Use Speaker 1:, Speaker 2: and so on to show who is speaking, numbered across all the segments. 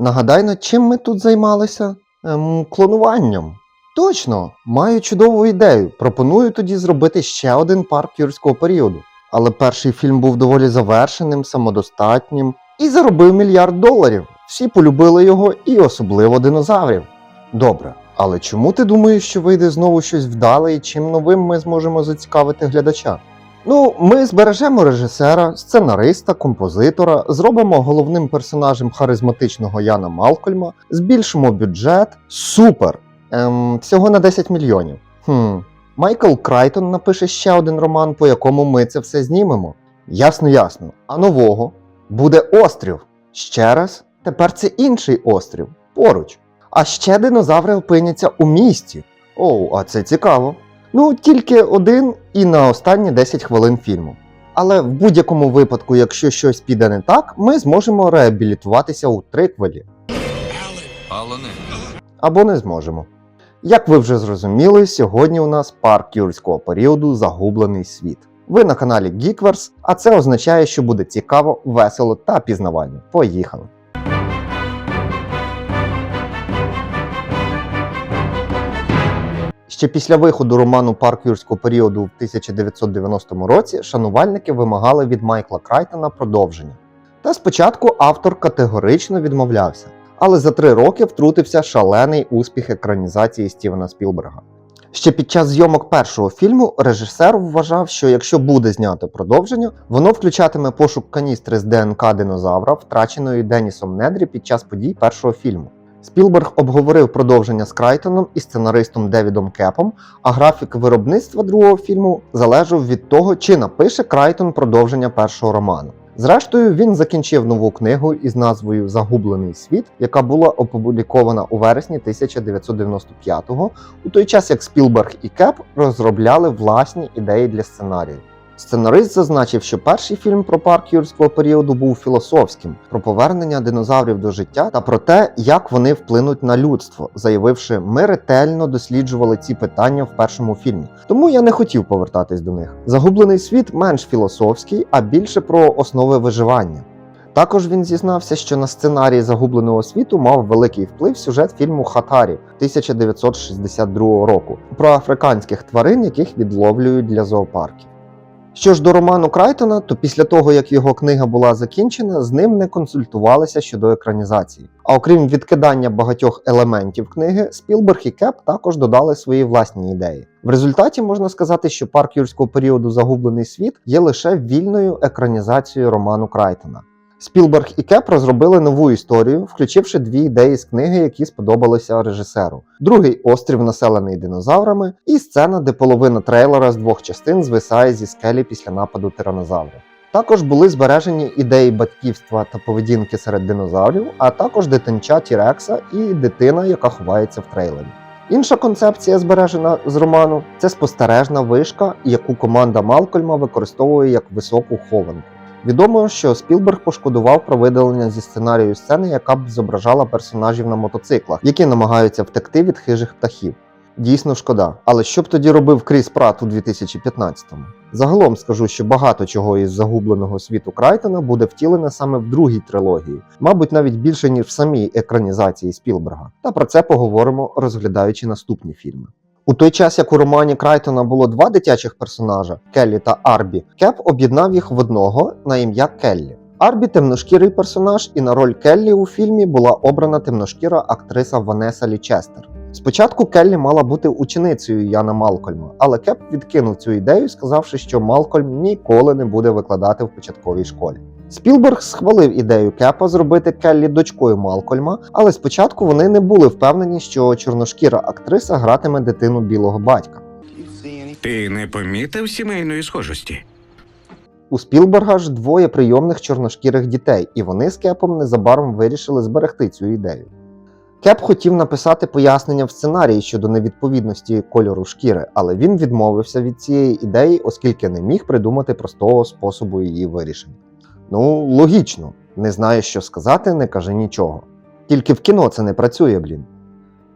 Speaker 1: Нагадай, над чим ми тут займалися? Ем, клонуванням. Точно, маю чудову ідею. Пропоную тоді зробити ще один парк юрського періоду. Але перший фільм був доволі завершеним, самодостатнім і заробив мільярд доларів. Всі полюбили його і особливо динозаврів. Добре, але чому ти думаєш, що вийде знову щось вдале і чим новим ми зможемо зацікавити глядача? Ну, ми збережемо режисера, сценариста, композитора, зробимо головним персонажем харизматичного Яна Малкольма, збільшимо бюджет. Супер! Ем, всього на 10 мільйонів. Хм. Майкл Крайтон напише ще один роман, по якому ми це все знімемо. Ясно, ясно. А нового буде острів. Ще раз, тепер це інший острів поруч. А ще динозаври опиняться у місті. Оу, а це цікаво. Ну, тільки один і на останні 10 хвилин фільму. Але в будь-якому випадку, якщо щось піде не так, ми зможемо реабілітуватися у триквелі або не зможемо. Як ви вже зрозуміли, сьогодні у нас парк юрського періоду Загублений світ. Ви на каналі Geekverse, а це означає, що буде цікаво, весело та пізнавально. Поїхали! Ще після виходу роману Парк юрського періоду в 1990 році шанувальники вимагали від Майкла Крайтона продовження. Та спочатку автор категорично відмовлявся, але за три роки втрутився шалений успіх екранізації Стівена Спілберга. Ще під час зйомок першого фільму режисер вважав, що якщо буде знято продовження, воно включатиме пошук каністри з ДНК динозавра, втраченої Денісом Недрі під час подій першого фільму. Спілберг обговорив продовження з Крайтоном і сценаристом Девідом Кепом, а графік виробництва другого фільму залежав від того, чи напише Крайтон продовження першого роману. Зрештою, він закінчив нову книгу із назвою Загублений світ, яка була опублікована у вересні 1995-го, у той час як Спілберг і Кеп розробляли власні ідеї для сценарію. Сценарист зазначив, що перший фільм про парк юрського періоду був філософським про повернення динозаврів до життя та про те, як вони вплинуть на людство, заявивши, ми ретельно досліджували ці питання в першому фільмі. Тому я не хотів повертатись до них. Загублений світ менш філософський, а більше про основи виживання. Також він зізнався, що на сценарій загубленого світу мав великий вплив сюжет фільму Хатарі 1962 року про африканських тварин, яких відловлюють для зоопарків. Що ж до роману Крайтона, то після того, як його книга була закінчена, з ним не консультувалися щодо екранізації. А окрім відкидання багатьох елементів книги, Спілберг і Кеп також додали свої власні ідеї. В результаті можна сказати, що парк юрського періоду Загублений світ є лише вільною екранізацією роману Крайтона. Спілберг і Кеп розробили нову історію, включивши дві ідеї з книги, які сподобалися режисеру. Другий острів, населений динозаврами, і сцена, де половина трейлера з двох частин звисає зі скелі після нападу тиранозаврів. Також були збережені ідеї батьківства та поведінки серед динозаврів, а також дитинча Тірекса і дитина, яка ховається в трейлері. Інша концепція, збережена з роману, це спостережна вишка, яку команда Малкольма використовує як високу хованку. Відомо, що Спілберг пошкодував про видалення зі сценарію сцени, яка б зображала персонажів на мотоциклах, які намагаються втекти від хижих птахів. Дійсно шкода. Але що б тоді робив Кріс Прат у 2015-му? Загалом скажу, що багато чого із загубленого світу Крайтона буде втілене саме в другій трилогії, мабуть, навіть більше ніж в самій екранізації Спілберга. Та про це поговоримо, розглядаючи наступні фільми. У той час, як у романі Крайтона було два дитячих персонажа Келлі та Арбі, Кеп об'єднав їх в одного на ім'я Келлі. Арбі темношкірий персонаж, і на роль Келлі у фільмі була обрана темношкіра актриса Ванеса Лічестер. Спочатку Келлі мала бути ученицею Яна Малкольма, але Кеп відкинув цю ідею, сказавши, що Малкольм ніколи не буде викладати в початковій школі. Спілберг схвалив ідею Кепа зробити Келлі дочкою Малкольма, але спочатку вони не були впевнені, що чорношкіра актриса гратиме дитину білого батька.
Speaker 2: Ти не помітив сімейної схожості?
Speaker 1: У Спілберга ж двоє прийомних чорношкірих дітей, і вони з Кепом незабаром вирішили зберегти цю ідею. Кеп хотів написати пояснення в сценарії щодо невідповідності кольору шкіри, але він відмовився від цієї ідеї, оскільки не міг придумати простого способу її вирішення. Ну, логічно, не знаєш, що сказати, не кажи нічого. Тільки в кіно це не працює, блін.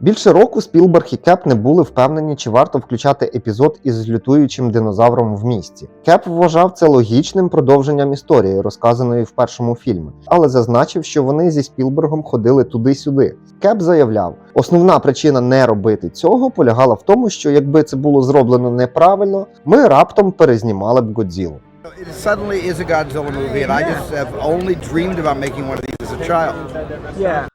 Speaker 1: Більше року Спілберг і Кеп не були впевнені, чи варто включати епізод із лютуючим динозавром в місті. Кеп вважав це логічним продовженням історії, розказаної в першому фільмі, але зазначив, що вони зі Спілбергом ходили туди-сюди. Кеп заявляв, основна причина не робити цього полягала в тому, що якби це було зроблено неправильно, ми раптом перезнімали б Годзілу.
Speaker 3: It suddenly is a Godzilla movie, and I just have only dreamed about making one of these as a child.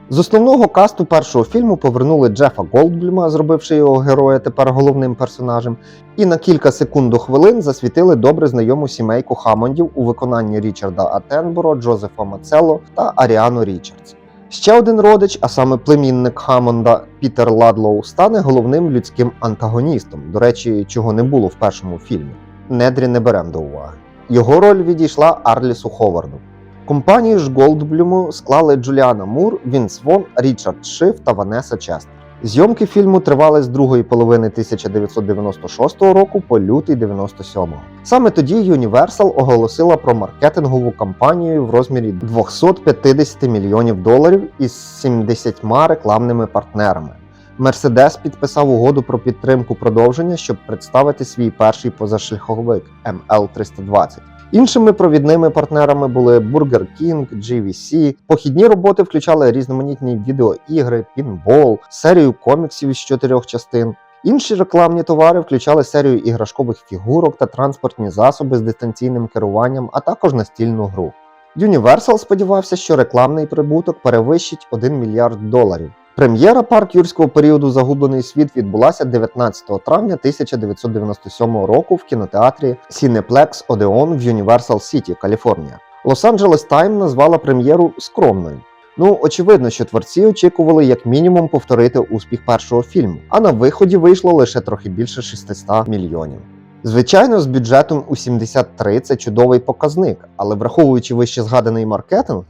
Speaker 1: З основного касту першого фільму повернули Джефа Голдблюма, зробивши його героя тепер головним персонажем, і на кілька секунд до хвилин засвітили добре знайому сімейку Хамондів у виконанні Річарда Атенборо, Джозефа Мацелло та Аріану Річардс. Ще один родич, а саме племінник Хамонда Пітер Ладлоу, стане головним людським антагоністом, до речі, чого не було в першому фільмі. Недрі не беремо до уваги. Його роль відійшла Арлісу Ховарду. Компанію ж Голдблюму склали Джуліана Мур, Вінс Вон, Річард Шиф та Ванеса Честер. Зйомки фільму тривали з другої половини 1996 року по лютий 97-го. Саме тоді Universal оголосила про маркетингову кампанію в розмірі 250 мільйонів доларів із 70 рекламними партнерами. Мерседес підписав угоду про підтримку продовження, щоб представити свій перший позашляховик ML320. Іншими провідними партнерами були Burger King, GVC. Похідні роботи включали різноманітні відеоігри, пінбол, серію коміксів із чотирьох частин. Інші рекламні товари включали серію іграшкових фігурок та транспортні засоби з дистанційним керуванням, а також настільну гру. Universal сподівався, що рекламний прибуток перевищить 1 мільярд доларів. Прем'єра парк юрського періоду Загублений світ відбулася 19 травня 1997 року в кінотеатрі Cineplex Odeon в Universal City, Каліфорнія. Лос-Анджелес Тайм назвала прем'єру скромною. Ну, очевидно, що творці очікували як мінімум повторити успіх першого фільму, а на виході вийшло лише трохи більше 600 мільйонів. Звичайно, з бюджетом у 73 це чудовий показник, але враховуючи вище згаданий маркетинг,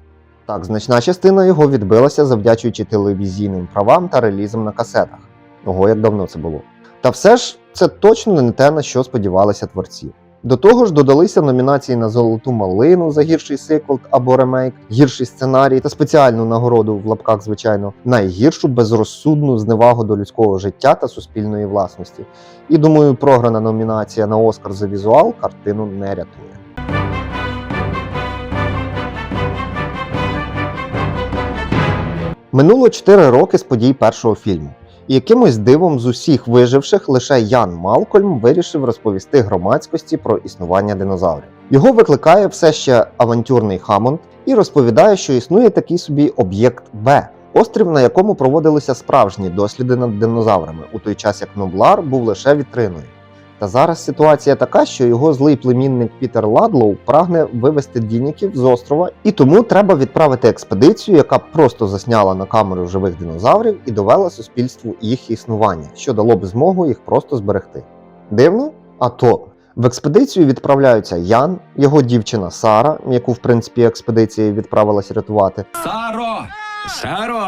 Speaker 1: так, значна частина його відбилася завдячуючи телевізійним правам та релізам на касетах. Ого, як давно це було. Та все ж це точно не те, на що сподівалися творці. До того ж, додалися номінації на золоту малину за гірший сиквел або ремейк, гірший сценарій та спеціальну нагороду в лапках, звичайно, найгіршу безрозсудну зневагу до людського життя та суспільної власності. І думаю, програна номінація на Оскар за візуал картину не рятує. Минуло 4 роки з подій першого фільму, і якимось дивом з усіх виживших лише Ян Малкольм вирішив розповісти громадськості про існування динозаврів. Його викликає все ще авантюрний Хамонд і розповідає, що існує такий собі об'єкт Б. Острів, на якому проводилися справжні досліди над динозаврами, у той час як Ноблар був лише вітриною. Та зараз ситуація така, що його злий племінник Пітер Ладлоу прагне вивести дініків з острова, і тому треба відправити експедицію, яка просто засняла на камеру живих динозаврів і довела суспільству їх існування, що дало б змогу їх просто зберегти. Дивно? А то в експедицію відправляються Ян, його дівчина Сара, яку в принципі експедиція відправилась рятувати,
Speaker 2: Саро! Саро!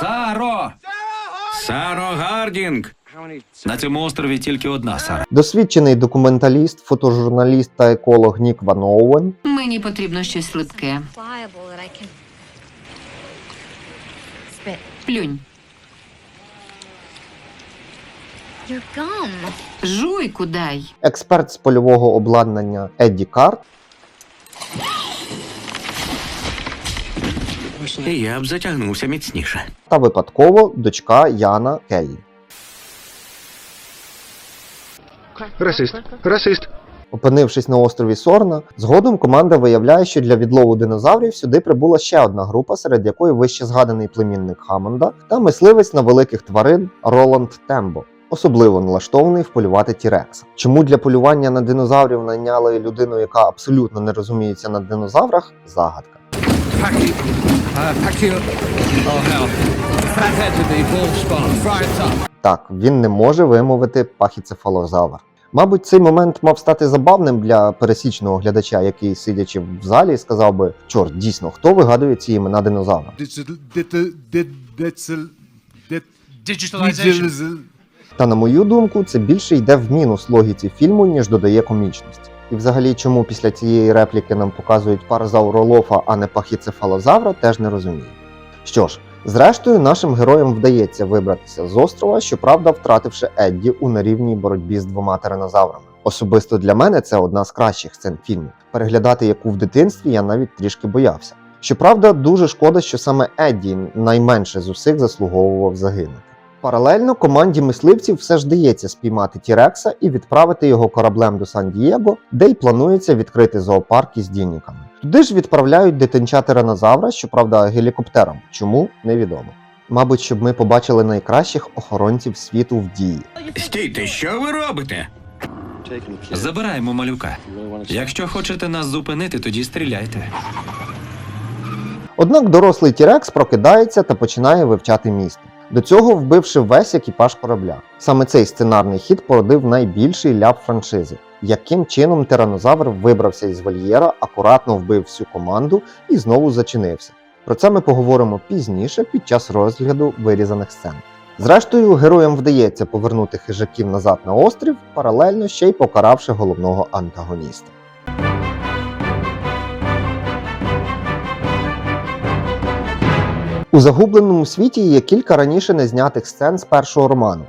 Speaker 2: Саро! Саро Гардінг! На цьому острові тільки одна Сара.
Speaker 1: досвідчений документаліст, фотожурналіст та еколог Нік Ван Оуен,
Speaker 4: Мені потрібно щось
Speaker 5: spit.
Speaker 4: Плюнь.
Speaker 5: Your gum.
Speaker 4: Жуйку дай.
Speaker 1: експерт з польового обладнання Едді Карт
Speaker 2: І я б затягнувся міцніше.
Speaker 1: та випадково дочка Яна Келлі.
Speaker 6: Расист, расист.
Speaker 1: Опинившись на острові Сорна, згодом команда виявляє, що для відлову динозаврів сюди прибула ще одна група, серед якої вище згаданий племінник Хамонда та мисливець на великих тварин Роланд Тембо. Особливо налаштований вполювати Тірекса. Чому для полювання на динозаврів найняли людину, яка абсолютно не розуміється на динозаврах? Загадка. Так, він не може вимовити пахіцефалозавр. Мабуть, цей момент мав стати забавним для пересічного глядача, який, сидячи в залі, сказав би: чорт, дійсно, хто вигадує ці імена динозавра?
Speaker 7: Digitalization.
Speaker 1: Та на мою думку, це більше йде в мінус логіці фільму, ніж додає комічності. І взагалі, чому після цієї репліки нам показують паразауролофа, а не пахіцефалозавра, теж не розумію. Що ж, Зрештою, нашим героям вдається вибратися з острова, щоправда, втративши Едді у нерівній боротьбі з двома тиранозаврами. Особисто для мене це одна з кращих сцен фільму, переглядати яку в дитинстві я навіть трішки боявся. Щоправда, дуже шкода, що саме Едді найменше з усіх заслуговував загинути. Паралельно команді мисливців все ж дається спіймати Тірекса і відправити його кораблем до Сан-Дієго, де й планується відкрити зоопарк із дініками. Туди ж відправляють дитинча тиранозавра, щоправда, гелікоптером. Чому невідомо. Мабуть, щоб ми побачили найкращих охоронців світу в дії.
Speaker 2: Стійте, що ви робите?
Speaker 7: Забираємо малюка. Якщо хочете нас зупинити, тоді стріляйте.
Speaker 1: Однак дорослий Тірекс прокидається та починає вивчати місто. До цього вбивши весь екіпаж корабля. Саме цей сценарний хід породив найбільший ляп франшизи. Яким чином тиранозавр вибрався із вольєра, акуратно вбив всю команду і знову зачинився. Про це ми поговоримо пізніше під час розгляду вирізаних сцен. Зрештою, героям вдається повернути хижаків назад на острів, паралельно ще й покаравши головного антагоніста. У загубленому світі є кілька раніше незнятих сцен з першого роману.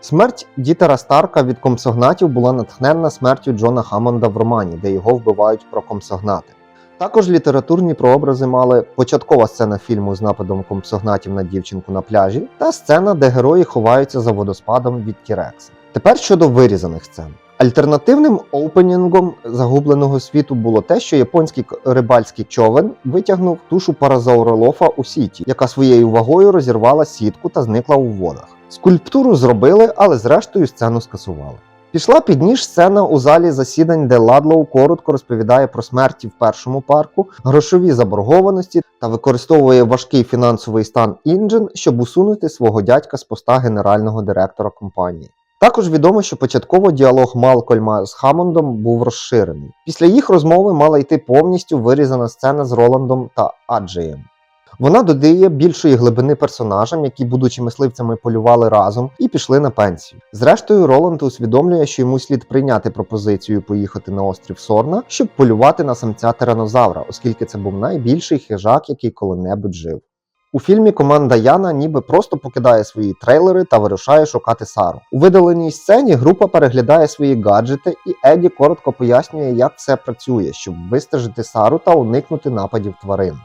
Speaker 1: Смерть Дітера Старка від комсогнатів була натхненна смертю Джона Хаммонда в романі, де його вбивають про комсогнати. Також літературні прообрази мали початкова сцена фільму з нападом комсогнатів на дівчинку на пляжі та сцена, де герої ховаються за водоспадом від Тірекса. Тепер щодо вирізаних сцен. Альтернативним опенінгом загубленого світу було те, що японський рибальський човен витягнув тушу паразауролофа у сіті, яка своєю вагою розірвала сітку та зникла у водах. Скульптуру зробили, але зрештою сцену скасували. Пішла під ніж сцена у залі засідань, де Ладлоу коротко розповідає про смерті в першому парку, грошові заборгованості та використовує важкий фінансовий стан Інджен, щоб усунути свого дядька з поста генерального директора компанії. Також відомо, що початково діалог Малкольма з Хаммондом був розширений. Після їх розмови мала йти повністю вирізана сцена з Роландом та Аджеєм. Вона додає більшої глибини персонажам, які, будучи мисливцями, полювали разом і пішли на пенсію. Зрештою, Роланд усвідомлює, що йому слід прийняти пропозицію поїхати на острів Сорна, щоб полювати на самця тиранозавра, оскільки це був найбільший хижак, який коли-небудь жив. У фільмі команда Яна ніби просто покидає свої трейлери та вирушає шукати Сару. У видаленій сцені група переглядає свої гаджети, і Еді коротко пояснює, як все працює, щоб вистежити Сару та уникнути нападів тварин.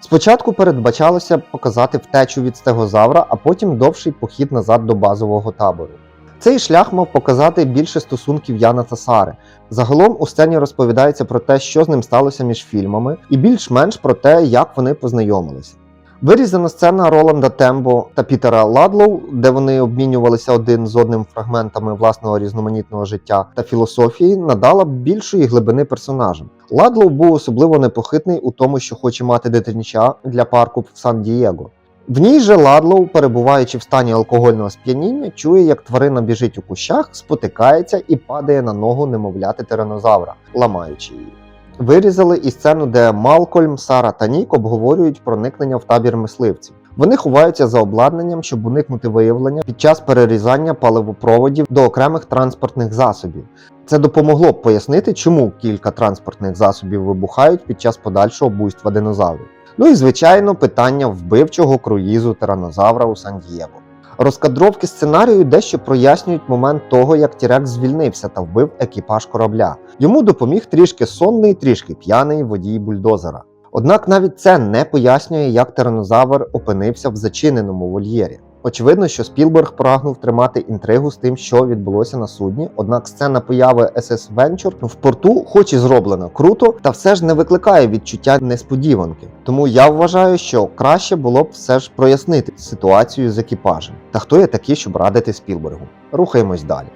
Speaker 1: Спочатку передбачалося показати втечу від стегозавра, а потім довший похід назад до базового табору. Цей шлях мав показати більше стосунків Яна та Сари. Загалом у сцені розповідається про те, що з ним сталося між фільмами, і більш-менш про те, як вони познайомилися. Вирізана сцена Роланда Тембо та Пітера Ладлоу, де вони обмінювалися один з одним фрагментами власного різноманітного життя та філософії, надала більшої глибини персонажам. Ладлоу був особливо непохитний у тому, що хоче мати дитинча для парку в Сан-Дієго. В ній же Ладлоу, перебуваючи в стані алкогольного сп'яніння, чує, як тварина біжить у кущах, спотикається і падає на ногу немовляти тиранозавра, ламаючи її. Вирізали і сцену, де Малкольм, Сара та Нік обговорюють проникнення в табір мисливців. Вони ховаються за обладнанням, щоб уникнути виявлення під час перерізання паливопроводів до окремих транспортних засобів. Це допомогло б пояснити, чому кілька транспортних засобів вибухають під час подальшого буйства динозаврів. Ну і звичайно, питання вбивчого круїзу тиранозавра у Сан-Дієго. Розкадровки сценарію дещо прояснюють момент того, як Тірек звільнився та вбив екіпаж корабля. Йому допоміг трішки сонний, трішки п'яний водій бульдозера. Однак навіть це не пояснює, як тиранозавр опинився в зачиненому вольєрі. Очевидно, що Спілберг прагнув тримати інтригу з тим, що відбулося на судні. Однак сцена появи SS Venture в порту, хоч і зроблена круто, та все ж не викликає відчуття несподіванки. Тому я вважаю, що краще було б все ж прояснити ситуацію з екіпажем. Та хто я такий, щоб радити Спілбергу? Рухаємось далі.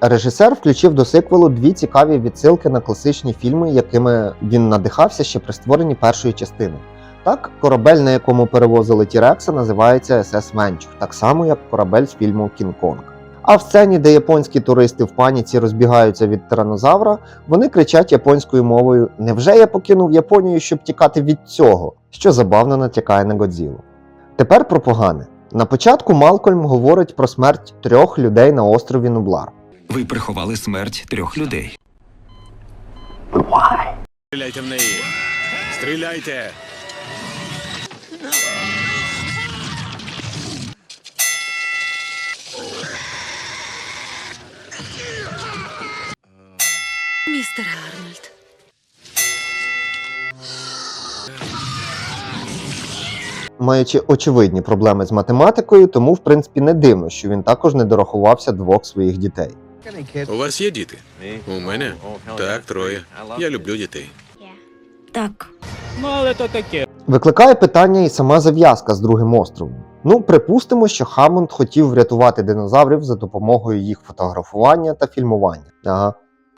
Speaker 1: Режисер включив до сиквелу дві цікаві відсилки на класичні фільми, якими він надихався ще при створенні першої частини. Так, корабель, на якому перевозили Тірекса, називається SS Venture, так само як корабель з фільму Кінг-Конг. А в сцені, де японські туристи в паніці розбігаються від тиранозавра, вони кричать японською мовою: Невже я покинув Японію, щоб тікати від цього? що забавно натякає на Годзілу. Тепер про погане. На початку Малкольм говорить про смерть трьох людей на острові Нублар.
Speaker 7: Ви приховали смерть трьох людей.
Speaker 8: Стріляйте в неї. Стріляйте.
Speaker 9: Містер Арнольд.
Speaker 1: Маючи очевидні проблеми з математикою, тому в принципі не дивно, що він також не дорахувався двох своїх дітей.
Speaker 8: У вас є діти? У мене? Так, троє. Я люблю дітей.
Speaker 9: Так.
Speaker 1: Викликає питання і сама зав'язка з другим островом. Ну, припустимо, що Хамонд хотів врятувати динозаврів за допомогою їх фотографування та фільмування. Ага.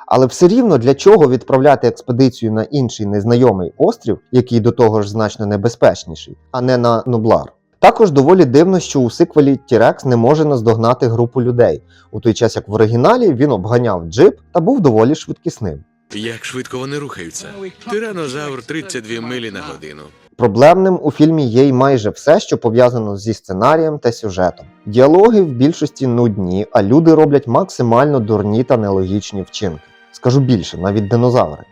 Speaker 1: Але все рівно для чого відправляти експедицію на інший незнайомий острів, який до того ж значно небезпечніший, а не на Нублар. Також доволі дивно, що у сиквелі Тірекс не може наздогнати групу людей, у той час як в оригіналі він обганяв джип та був доволі швидкісним.
Speaker 8: Як швидко вони рухаються. Тиранозавр 32 милі на годину.
Speaker 1: Проблемним у фільмі є й майже все, що пов'язано зі сценарієм та сюжетом. Діалоги в більшості нудні, а люди роблять максимально дурні та нелогічні вчинки. Скажу більше, навіть динозаври.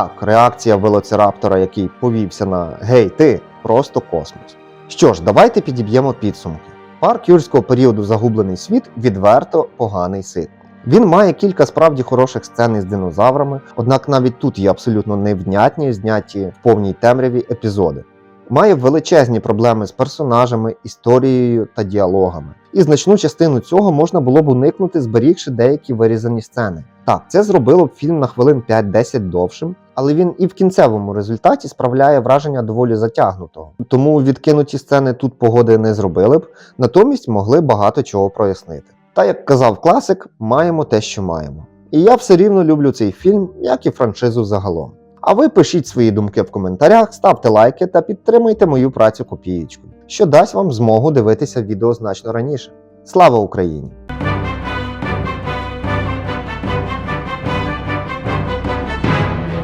Speaker 1: Так, реакція велоцираптора, який повівся на гей ти, просто космос. Що ж, давайте підіб'ємо підсумки. Парк юрського періоду Загублений світ відверто поганий сиквел. Він має кілька справді хороших сцен із динозаврами, однак навіть тут є абсолютно невнятні, зняті в повній темряві епізоди. Має величезні проблеми з персонажами, історією та діалогами. І значну частину цього можна було б уникнути, зберігши деякі вирізані сцени. Так, це зробило б фільм на хвилин 5-10 довшим, але він і в кінцевому результаті справляє враження доволі затягнутого. Тому відкинуті сцени тут погоди не зробили б, натомість могли багато чого прояснити. Та як казав класик, маємо те, що маємо. І я все рівно люблю цей фільм, як і франшизу загалом. А ви пишіть свої думки в коментарях, ставте лайки та підтримуйте мою працю копієчкою, що дасть вам змогу дивитися відео значно раніше. Слава Україні!